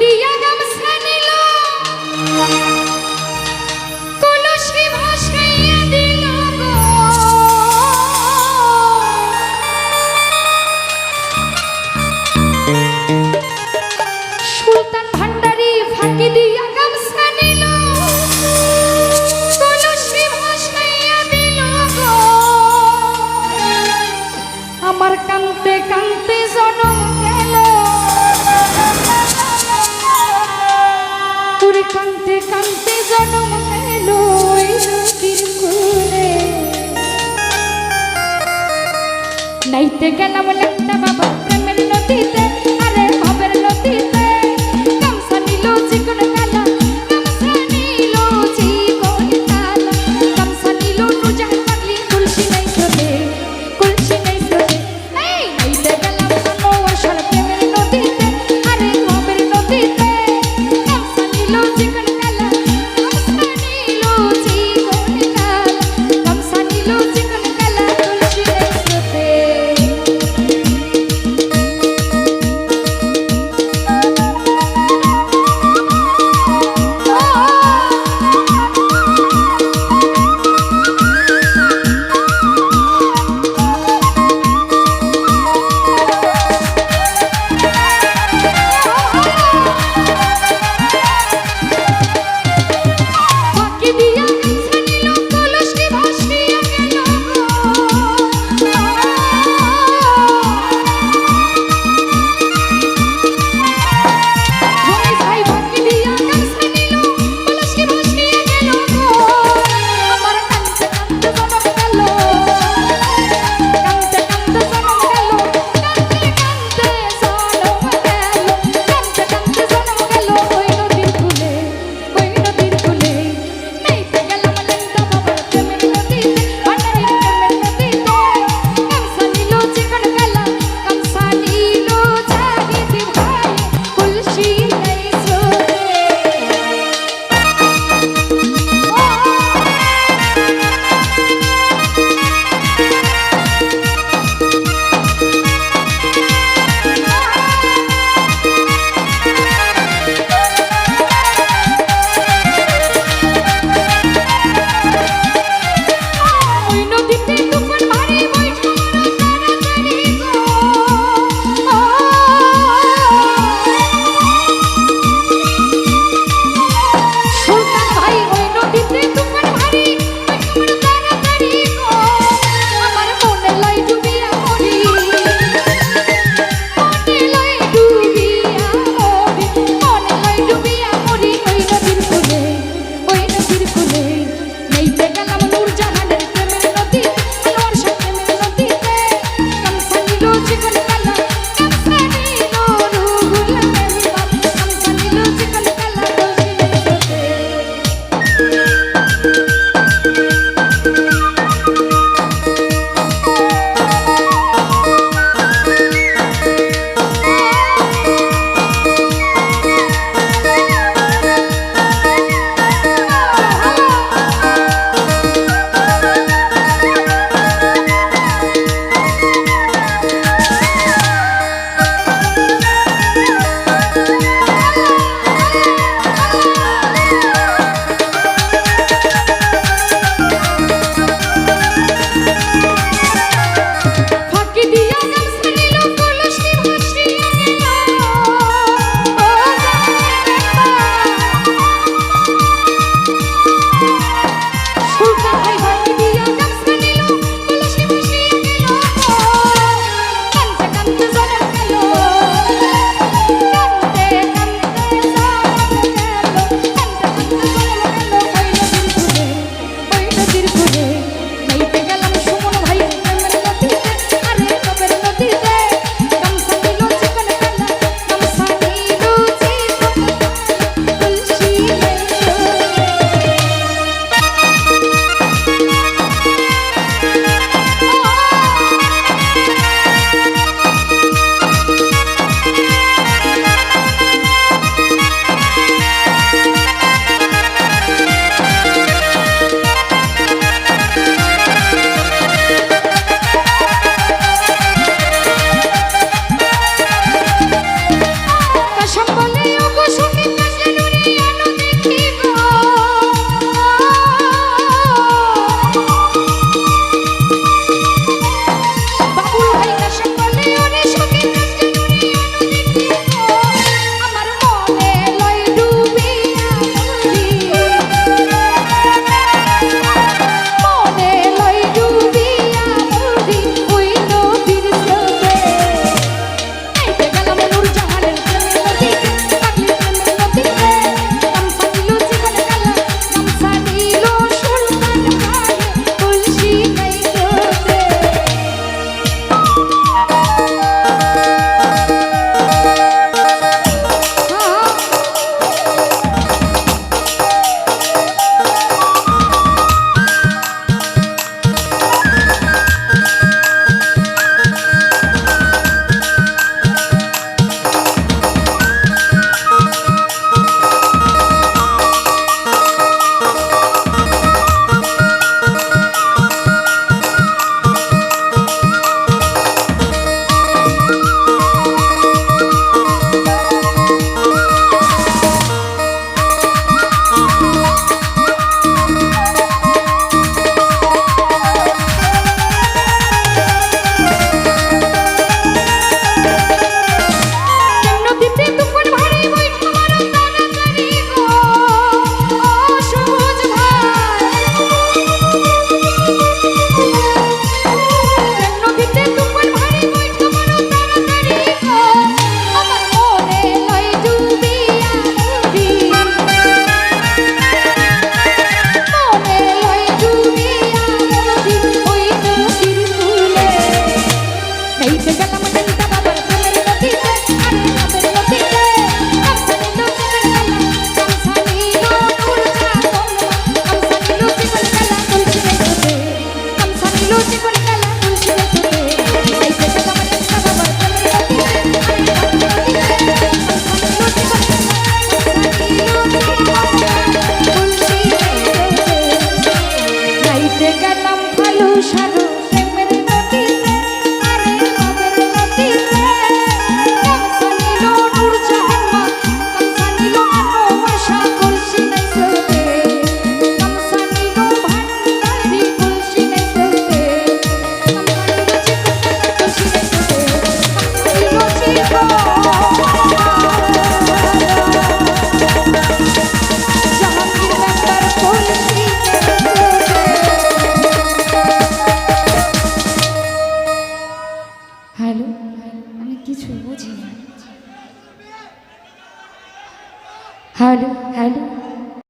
দিয়া গামছা নিল কলসি ভাসাইয়া দিল সুলতান ভান্ডারি ফাঁকি দিয়া কান্তে কান্তে জনম গেল ওই নদীর কুলে। নাইতে গেলাম নাইতা বাবা।